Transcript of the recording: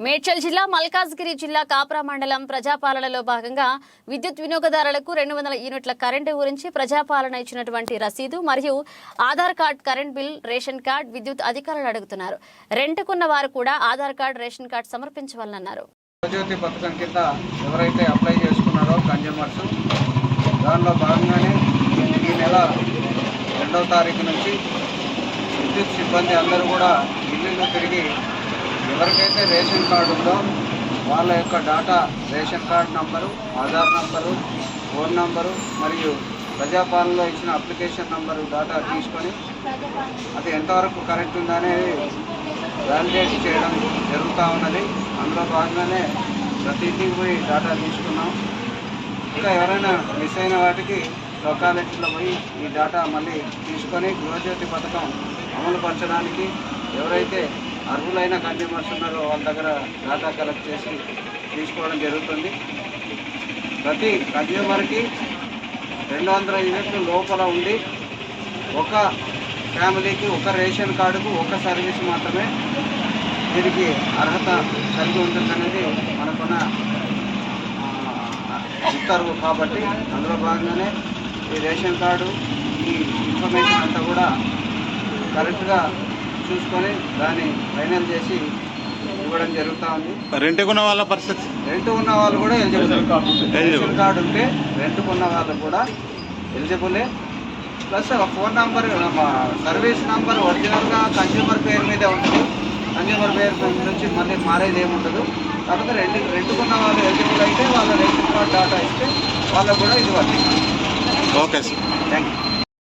మేడ్చల్ జిల్లా మల్కాజ్గిరి జిల్లా కాప్రా మండలం ప్రజాపాలనలో భాగంగా విద్యుత్ వినియోగదారులకు రెండు వందల యూనిట్ల కరెంటు గురించి ప్రజాపాలన ఇచ్చినటువంటి రసీదు మరియు Aadhaar card current bill ration card విద్యుత్ అధికారులు అడుగుతున్నారు. రెంట్కున్న వారు కూడా ఆధార్ కార్డ్ రేషన్ కార్డ్ సమర్పించవాలన్నారు జ్యోతి పథకం కింద ఎవరైతే అప్లై చేసుకున్నారో కన్జ్యూమర్స్ దానిలో భాగంగానే ఈ నెల రెండవ తారీఖు నుంచి విద్యుత్ సిబ్బంది అందరూ కూడా ఇల్లు తిరిగి ఎవరికైతే రేషన్ కార్డు ఉందో వాళ్ళ యొక్క data ration card number Aadhaar number phone number మరియు ప్రజాపాలనలో ఇచ్చిన అప్లికేషన్ నంబరు డాటా తీసుకొని అది ఎంతవరకు కరెక్ట్ ఉందనేది వ్యాలిడేట్ చేయడం జరుగుతూ ఉన్నది. అందులో భాగంగానే ప్రతిదీ పోయి డాటా తీసుకున్నాం. ఇంకా ఎవరైనా మిస్ అయిన వాటికి లొకాలిటీలో పోయి ఈ డాటా మళ్ళీ తీసుకొని గృహజ్యోతి పథకం అమలు పరచడానికి ఎవరైతే అర్హులైన కన్జ్యూమర్స్ ఉన్నారో వాళ్ళ దగ్గర డాటా కలెక్ట్ చేసి తీసుకోవడం జరుగుతుంది. ప్రతి కన్జ్యూమర్కి రెండు వందల యూనిట్లు లోపల ఉండి ఒక ఫ్యామిలీకి ఒక రేషన్ కార్డుకు ఒక సర్వీస్ మాత్రమే దీనికి అర్హత కలిగి ఉంటుందనేది మనకున్న ఉత్తర్వు కాబట్టి అందులో భాగంగానే ఈ రేషన్ కార్డు ఈ ఇన్ఫర్మేషన్ అంతా కూడా కరెక్ట్గా చూసుకొని దాన్ని ఫైనల్ చేసి ఇవ్వడం జరుగుతూ ఉంది. రెంట్కున్న వాళ్ళ పరిస్థితి? రెంట్ ఉన్న వాళ్ళు కూడా ఎలిజిబుల్. రేషన్ కార్డు ఉంటే. రెంట్ ఉన్న వాళ్ళు కూడా ఎలిజిబులే. ప్లస్ ఆ ఫోన్ నంబర్ సర్వీస్ నంబర్ ఒరిజినల్గా కన్జ్యూమర్ పేరు మీదే ఉంటుంది. కన్జ్యూమర్ పేరు నుంచి మళ్ళీ మారేది ఏముండదు. కాకపోతే రెండు రెంట్కున్న వాళ్ళు ఎలిజిబుల్ అయితే వాళ్ళ రేషన్ కార్డ్ డాటా ఇస్తే వాళ్ళకు కూడా ఇది వర్తిస్తుంది. Okay sir. Thank you